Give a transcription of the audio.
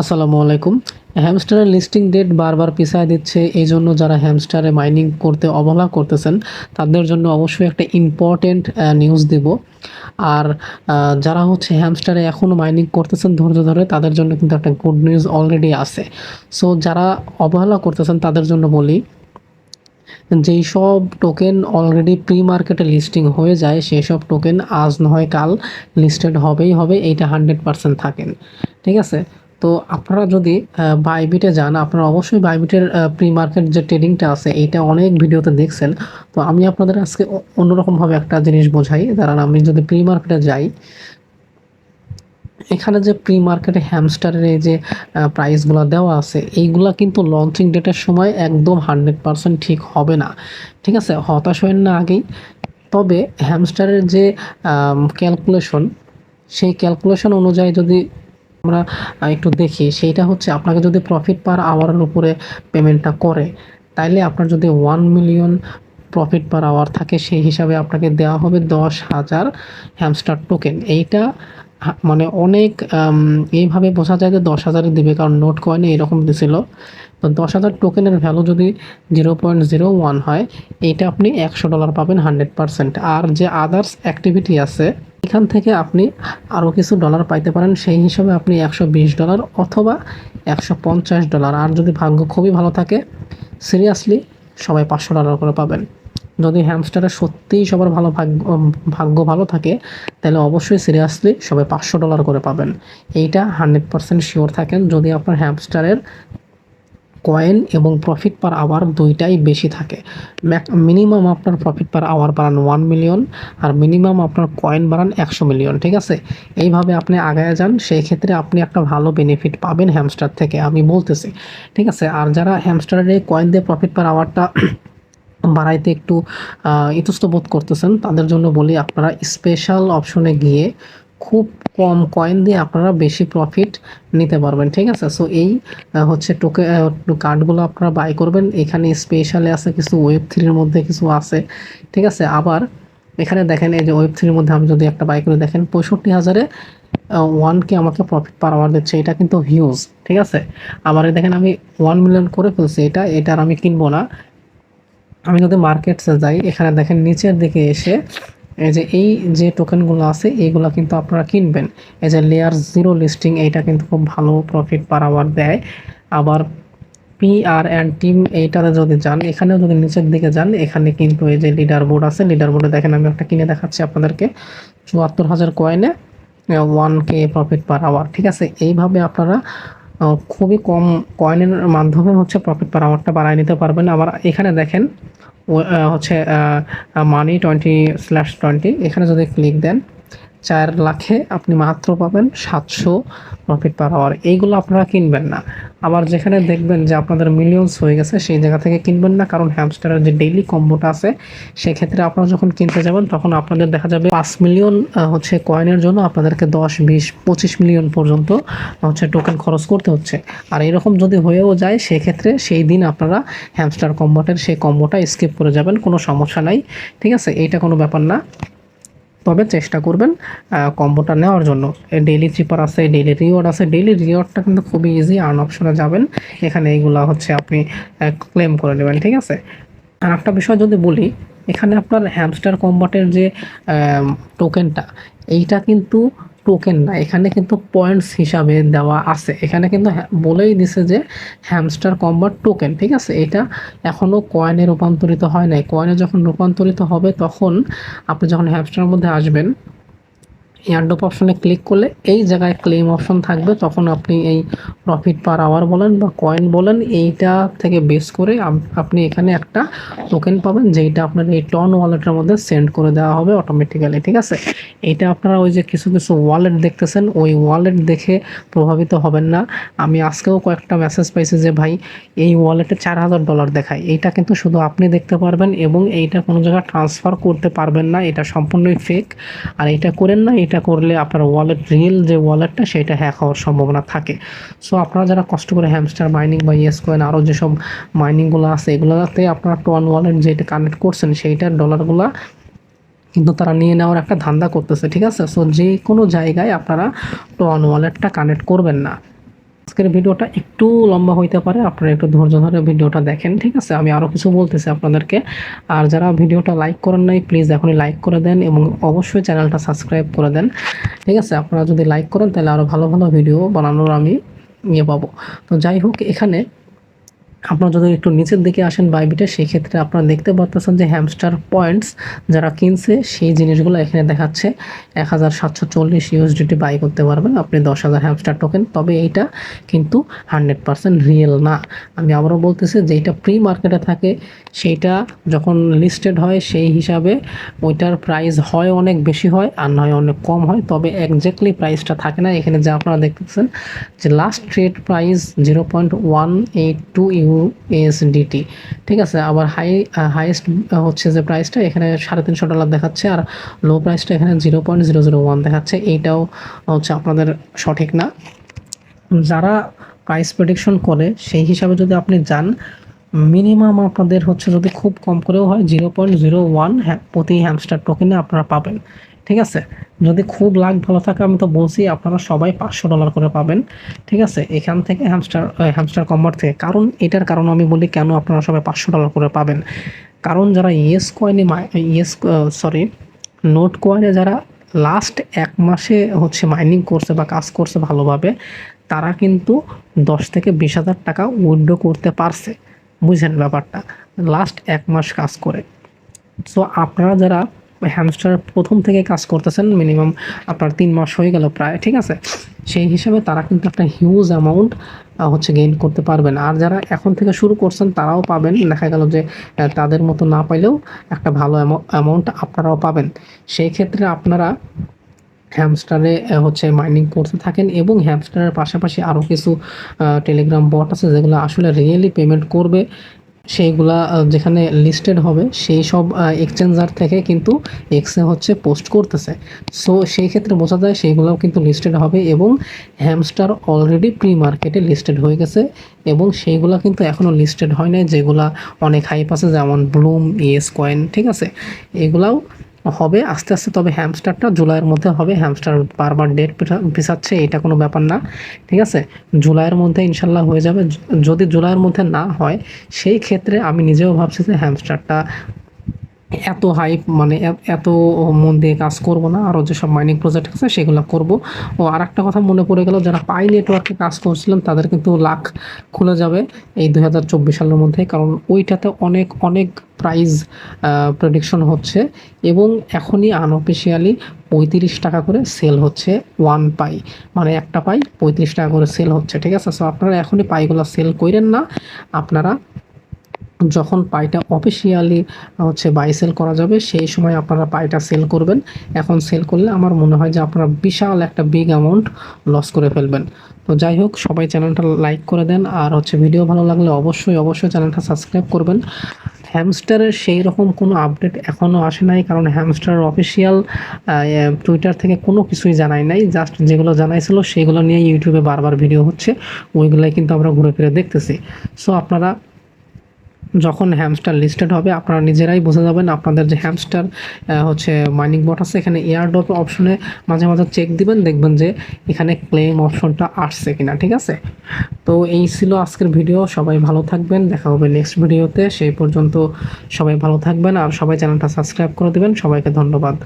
আসসালামু আলাইকুম। হ্যামস্টারের listing date বারবার পিছায় দিচ্ছে এই জন্য যারা হ্যামস্টারে মাইনিং করতে অবহেলা করতেছেন, তাদের জন্য অবশ্যই একটা ইম্পর্টেন্ট নিউজ দেব। আর যারা হচ্ছে হ্যামস্টারে এখনও মাইনিং করতেছেন ধৈর্য ধরে, তাদের জন্য কিন্তু একটা গুড নিউজ অলরেডি আছে। সো যারা অবহেলা করতেছেন, তাদের জন্য বলি, যেই সব টোকেন অলরেডি প্রি মার্কেটে লিস্টিং হয়ে যায়, সেই সব টোকেন আজ নয় কাল লিস্টেড হবেই হবে, এইটা হান্ড্রেড পার্সেন্ট থাকেন। ঠিক আছে? তো আপনারা যদি বাইবিটে যান, আপনারা অবশ্যই বাইবিটের প্রি মার্কেট যে ট্রেডিংটা আছে, এইটা অনেক ভিডিওতে দেখছেন। তো আমি আপনাদের আজকে অন্যরকমভাবে একটা জিনিস বোঝাই। দাঁড়ান, আমি যদি প্রি মার্কেটে যাই, এখানে যে প্রি মার্কেটে হ্যামস্টারের এই যে প্রাইসগুলো দেওয়া আছে, এইগুলা কিন্তু লঞ্চিং ডেটের সময় একদম হান্ড্রেড পারসেন্ট ঠিক হবে না। ঠিক আছে? হতাশ হবেন না আগেই। তবে হ্যামস্টারের যে ক্যালকুলেশন সেই ক্যালকুলেশন অনুযায়ী যদি আমরা একটু দেখি। সেইটা হচ্ছে আপনাকে যদি প্রফিট পার আওয়ারের উপরে পেমেন্টটা করে, তাইলে আপনার যদি one million profit per hour থাকে, সেই হিসাবে আপনাকে দেওয়া হবে দশ হাজার হ্যামস্টার টোকেন এইটা মানে অনেক এইভাবে বোঝা যায় যে দশ হাজারে দিবে, কারণ নোট কয়েনে এরকম দিছিল। তো দশ হাজার টোকেনের ভ্যালু যদি জিরো পয়েন্ট জিরো ওয়ান হয়, এইটা আপনি একশো ডলার পাবেন হান্ড্রেড পার্সেন্ট আর যে আদার্স অ্যাক্টিভিটি আছে এখান থেকে আপনি আরও কিছু ডলার পাইতে পারেন। সেই হিসাবে আপনি একশো বিশ ডলার অথবা একশো পঞ্চাশ ডলার। আর যদি ভাগ্য খুবই ভালো থাকে সিরিয়াসলি সবাই পাঁচশো ডলার করে পাবেন। যদি হ্যামস্টারে সত্যিই সবার ভালো ভাগ্য ভাগ্য ভালো থাকে, তাহলে অবশ্যই সিরিয়াসলি সবাই পাঁচশো ডলার করে পাবেন। এইটা হান্ড্রেড পার্সেন্ট শিওর থাকেন। যদি আপনার হ্যামস্টারের কয়েন এবং প্রফিট পার আওয়ার দুইটাই বেশি থাকে। মিনিমাম আপনার প্রফিট পার আওয়ার বাড়ান ওয়ান মিলিয়ন আর মিনিমাম আপনার কয়েন বাড়ান একশো মিলিয়ন ঠিক আছে? এইভাবে আপনি আগায় যান সেই ক্ষেত্রে আপনি একটা ভালো বেনিফিট পাবেন হ্যামস্টার থেকে আমি বলতেছি ঠিক আছে? আর যারা হ্যামস্টারের কয়েন দিয়ে প্রফিট পার আওয়ারটা বাড়াইতে একটু আহ, ইতস্ত বোধ করতেছেন তাদের জন্য বলি আপনারা স্পেশাল অপশনে গিয়ে খুব কম কয়েন দিয়ে আপনারা বেশি প্রফিট নিতে পারবেন, ঠিক আছে? সো এই হচ্ছে টোকে কার্ডগুলো আপনারা বাই করবেন। এখানে স্পেশালে আছে কিছু ওয়েব থ্রির মধ্যে কিছু আছে, ঠিক আছে? আবার এখানে দেখেন, এই যে ওয়েব থ্রির মধ্যে আমি যদি একটা বাই করে, দেখেন পঁয়ষট্টি হাজারে ওয়ানকে আমাকে প্রফিট পার আওয়ার দিচ্ছে। এটা কিন্তু হিউজ ঠিক আছে? আবার দেখেন, আমি ওয়ান মিলিয়ন করে ফেলছি এটা এটা আর আমি কিনবো না। আমি যদি মার্কেটসে যাই, এখানে দেখেন নিচের দিকে এসে এই যে এই যে টোকেনগুলো আছে এইগুলো কিন্তু আপনারা কিনবেন। এই যে লেয়ার জিরো লিস্টিং এইটা কিন্তু খুব ভালো প্রফিট পার আওয়ার দেয়। আবার পি আর অ্যান্ড টিম এইটাতে যদি যান, এখানেও যদি নিচের দিকে যান, এখানে কিন্তু এই যে লিডার বোর্ড আছে লিডার বোর্ডে দেখেন আমি একটা কিনে দেখাচ্ছি আপনাদেরকে। চুয়াত্তর হাজার কয়েনে one K profit per hour ঠিক আছে? এইভাবে আপনারা খুবই কম কয়েনের মাধ্যমে হচ্ছে প্রফিট পার আওয়ারটা বাড়ায় নিতে পারবেন। আবার এখানে দেখেন হচ্ছে মানি টোয়েন্টি স্ল্যাশ টোয়েন্টি এখানে যদি ক্লিক দেন চার লাখে আপনি মাত্র পাবেন সাতশো প্রফিট পার আওয়ার এইগুলো আপনারা কিনবেন না। আবার যেখানে দেখবেন যে আপনাদের মিলিয়নস হয়ে গেছে, সেই জায়গা থেকে কিনবেন না। কারণ হ্যামস্টারের যে ডেইলি কম্বোটা আছে, সেক্ষেত্রে আপনারা যখন কিনতে যাবেন, তখন আপনাদের দেখা যাবে পাঁচ মিলিয়ন হচ্ছে কয়েনের জন্য আপনাদেরকে দশ, বিশ, পঁচিশ মিলিয়ন পর্যন্ত হচ্ছে টোকেন খরচ করতে হচ্ছে। আর এরকম যদি হয়েও যায়, সেক্ষেত্রে সেই দিন আপনারা হ্যামস্টার কম্বোটের সেই কম্বোটা স্কিপ করে যাবেন, কোনো সমস্যা নাই। ঠিক আছে? এইটা কোনো ব্যাপার না। তবে চেষ্টা করবেন কম্বোটা নেওয়ার জন্য। ডেইলি চিপার আছে ডেইলি রিওয়ার্ড আছে ডেইলি রিওয়ার্ডটা কিন্তু খুবই ইজি আর্ন অপশনে যাবেন। এখানে এইগুলা হচ্ছে আপনি ক্লেম করে নেবেন, ঠিক আছে? আর একটা বিষয় যদি বলি, এখানে আপনার হ্যামস্টার কম্বাটের যে টোকেনটা এইটা কিন্তু টোকেন না এখানে কিন্তু পয়েন্টস হিসাবে দেওয়া আছে। এখানে কিন্তু বলেই দিছে যে হ্যামস্টার কম্বার টোকেন ঠিক আছে? এটা এখনও কয়েনে রূপান্তরিত হয় নাই। কয়েনে যখন রূপান্তরিত হবে, তখন আপনি যখন হ্যামস্টারের মধ্যে আসবেন এয়ারড্রপ অপশনে ক্লিক করলে এই জায়গায় ক্লেম অপশন থাকবে। তখন আপনি এই প্রফিট পার আওয়ার বলেন বা কয়েন বলেন, এইটা থেকে বেস করে আপনি এখানে একটা টোকেন পাবেন, যেইটা আপনার এই টন ওয়ালেটের মধ্যে সেন্ড করে দেওয়া হবে অটোমেটিক্যালি ঠিক আছে? এইটা আপনারা ওই যে কিছু কিছু ওয়ালেট দেখতেছেন, ওই ওয়ালেট দেখে প্রভাবিত হবেন না। আমি আজকেও কয়েকটা মেসেজ পাইছি যে, ভাই, এই ওয়ালেটে চার হাজার ডলার দেখায়। এইটা কিন্তু শুধু আপনি দেখতে পারবেন এবং এইটা কোনো জায়গায় ট্রান্সফার করতে পারবেন না, এটা সম্পূর্ণই ফেক আর এটা করেন না এটা করলে আপনার ওয়ালেট রিয়েল যে ওয়ালেটটা সেটা হ্যাক হওয়ার সম্ভাবনা থাকে। সো আপনারা যারা কষ্ট করে হ্যামস্টার মাইনিং বা ইয়েস কয়েন আরও যেসব মাইনিংগুলো আছে, এগুলোতে আপনারা টোয়ান ওয়ালেট যেটা কানেক্ট করছেন সেইটার ডলারগুলো কিন্তু তারা নিয়ে নেওয়ার একটা ধান্দা করতেছে, ঠিক আছে? সো যে কোনো জায়গায় আপনারা টোয়ান ওয়ালেটটা কানেক্ট করবেন না। আজকের ভিডিওটা একটু লম্বা হইতে পারে, আপনারা একটু ধৈর্য ধরে ভিডিওটা দেখেন, ঠিক আছে? আমি আরও কিছু বলতেছি আপনাদেরকে। আর যারা ভিডিওটা লাইক করেন নাই, প্লিজ এখনই লাইক করে দেন এবং অবশ্যই চ্যানেলটা সাবস্ক্রাইব করে দেন, ঠিক আছে? আপনারা যদি লাইক করেন, তাহলে আরও ভালো ভালো ভিডিও বানানোর আমি ইয়ে পাবো। তো যাই হোক, এখানে আপনারা যদি একটু নিচের দিকে আসেন বাইবিটে সেই ক্ষেত্রে আপনারা দেখতে পারতেছেন যে হ্যামস্টার পয়েন্টস যারা কিনছে, সেই জিনিসগুলো এখানে দেখাচ্ছে। এক হাজার সাতশো চল্লিশ ইউএসডিটি বাই করতে পারবেন। আপনি দশ হাজার হ্যামস্টার টোকেন তবে এইটা কিন্তু হান্ড্রেড পার্সেন্ট রিয়েল না। আমি আবারও বলতেছি যে যেইটা প্রি মার্কেটে থাকে, সেইটা যখন লিস্টেড হয়, সেই হিসাবে ওইটার প্রাইস হয় অনেক বেশি হয়, আর নয় অনেক কম হয়। তবে একজ্যাক্টলি প্রাইসটা থাকে না। এখানে যা আপনারা দেখতেছেন, যে last trade price zero point one eight two USDT ঠিক আছে? আবার হাই হাইয়েস্ট হচ্ছে যে প্রাইসটা এখানে সাড়ে তিনশো ডলার দেখাচ্ছে আর লো প্রাইসটা এখানে zero point zero zero one দেখাচ্ছে। এইটাও হচ্ছে আপনাদের সঠিক না। যারা প্রাইস প্রেডিকশন করে, সেই হিসাবে যদি আপনি যান মিনিমাম আপনাদের হচ্ছে যদি খুব কম করেও হয় জিরো পয়েন্ট জিরো ওয়ান প্রতি হ্যামস্টার টোকেনে আপনারা পাবেন। ঠিক আছে? যদি খুব লাখ ভালো থাকে, আমি তো বলছি আপনারা সবাই পাঁচশো ডলার করে পাবেন, ঠিক আছে? এখান থেকে হ্যামস্টার হ্যামস্টার কম্বার থেকে। কারণ এটার কারণ আমি বলি কেন আপনারা সবাই পাঁচশো ডলার করে পাবেন? কারণ যারা ইয়েস কয়েনে ইয়েস সরি নোট কয়েনে যারা লাস্ট এক মাসে হচ্ছে মাইনিং করছে বা কাজ করছে ভালোভাবে, তারা কিন্তু দশ থেকে বিশ হাজার টাকা উইথড্র করতে পারছে। বুঝছেন ব্যাপারটা? লাস্ট এক মাস কাজ করে। সো আপনারা যারা হ্যামস্টার প্রথম থেকে কাজ করতেছেন মিনিমাম আপনার তিন মাস হয়ে গেল প্রায়, ঠিক আছে? সেই হিসাবে তারা কিন্তু একটা হিউজ অ্যামাউন্ট হচ্ছে গেইন করতে পারবেন। আর যারা এখন থেকে শুরু করছেন, তারাও পাবেন। দেখা গেল যে তাদের মতো না পাইলেও একটা ভালো অ্যামাউন্ট আপনারাও পাবেন। সেই ক্ষেত্রে আপনারা হ্যামস্টারে হচ্ছে মাইনিং করতে থাকেন এবং হ্যামস্টারের পাশাপাশি আরও কিছু টেলিগ্রাম বট আছে যেগুলো আসলে রিয়েলি পেমেন্ট করবে। সেইগুলা যেখানে লিস্টেড হবে, সেই সব এক্সচেঞ্জার থেকে কিন্তু এক্সে হচ্ছে পোস্ট করতেছে। সো সেই ক্ষেত্রে বোঝা যায় সেইগুলোও কিন্তু লিস্টেড হবে এবং হ্যামস্টার অলরেডি প্রি মার্কেটে লিস্টেড হয়ে গেছে এবং সেইগুলো কিন্তু এখনও লিস্টেড হয় নাই, যেগুলা অনেক হাইপ আছে, যেমন ব্লুম ইয়েস কয়েন ঠিক আছে? এগুলাও হবে, আস্তে আস্তে তবে হ্যামস্টারটা জুলাইয়ের মধ্যে হবে হ্যামস্টার বারবার ডেট পিছাচ্ছে, এটা কোনো ব্যাপার না, ঠিক আছে? জুলাইয়ের মধ্যে ইনশাল্লাহ হয়ে যাবে যদি জুলাইয়ের মধ্যে না হয়, সেই ক্ষেত্রে আমি নিজেও ভাবছি যে হ্যামস্টারটা এত হাইপ মানে এত মন দিয়ে কাজ করব না আরও যেসব মাইনিং প্রজেক্ট আছে সেগুলো করব। ও আর একটা কথা মনে পড়ে গেল, যারা পাই নেটওয়ার্কে কাজ করছিলেন, তাদের কিন্তু লাখ খুলে যাবে এই দুই হাজার চব্বিশ সালের মধ্যে কারণ ওইটাতে অনেক অনেক প্রাইজ প্রেডিকশন হচ্ছে এবং এখনই আনঅফিসিয়ালি পঁয়ত্রিশ টাকা করে সেল হচ্ছে ওয়ান পাই মানে একটা পাই পঁয়ত্রিশ টাকা করে সেল হচ্ছে, ঠিক আছে? সো আপনারা এখনই পাইগুলো সেল করেন না, আপনারা যখন পাইটা অফিসিয়ালি হচ্ছে বাই সেল করা যাবে, সেই সময় আপনারা পাইটা সেল করবেন। এখন সেল করলে আমার মনে হয় যে আপনারা বিশাল একটা বিগ অ্যামাউন্ট লস করে ফেলবেন। তো যাই হোক, সবাই চ্যানেলটা লাইক করে দেন, আর হচ্ছে ভিডিও ভালো লাগলে অবশ্যই অবশ্যই চ্যানেলটা সাবস্ক্রাইব করবেন। হ্যামস্টারের সেই রকম কোনো আপডেট এখনও আসে নাই, কারণ হ্যামস্টার অফিসিয়াল টুইটার থেকে কোনো কিছুই জানাই নাই। জাস্ট যেগুলো জানাইছিল, সেগুলো নিয়ে ইউটিউবে বারবার ভিডিও হচ্ছে, ওইগুলাই কিন্তু আমরা ঘুরে ফিরে দেখতেছি। সো আপনারা যখন হ্যামস্টার লিস্টেড হবে, আপনারা নিজেরাই বুঝে যাবেন আপনাদের যে হ্যামস্টার হচ্ছে মাইনিং বট আছে, এখানে এয়ারড্রপ অপশনে মাঝে মাঝে চেক দিবেন, দেখবেন যে এখানে ক্লেম অপশনটা আসছে কিনা, ঠিক আছে? তো এই ছিল আজকের ভিডিও সবাই ভালো থাকবেন, দেখা হবে নেক্সট ভিডিওতে সেই পর্যন্ত সবাই ভালো থাকবেন, আর সবাই চ্যানেলটা সাবস্ক্রাইব করে দেবেন, সবাইকে ধন্যবাদ।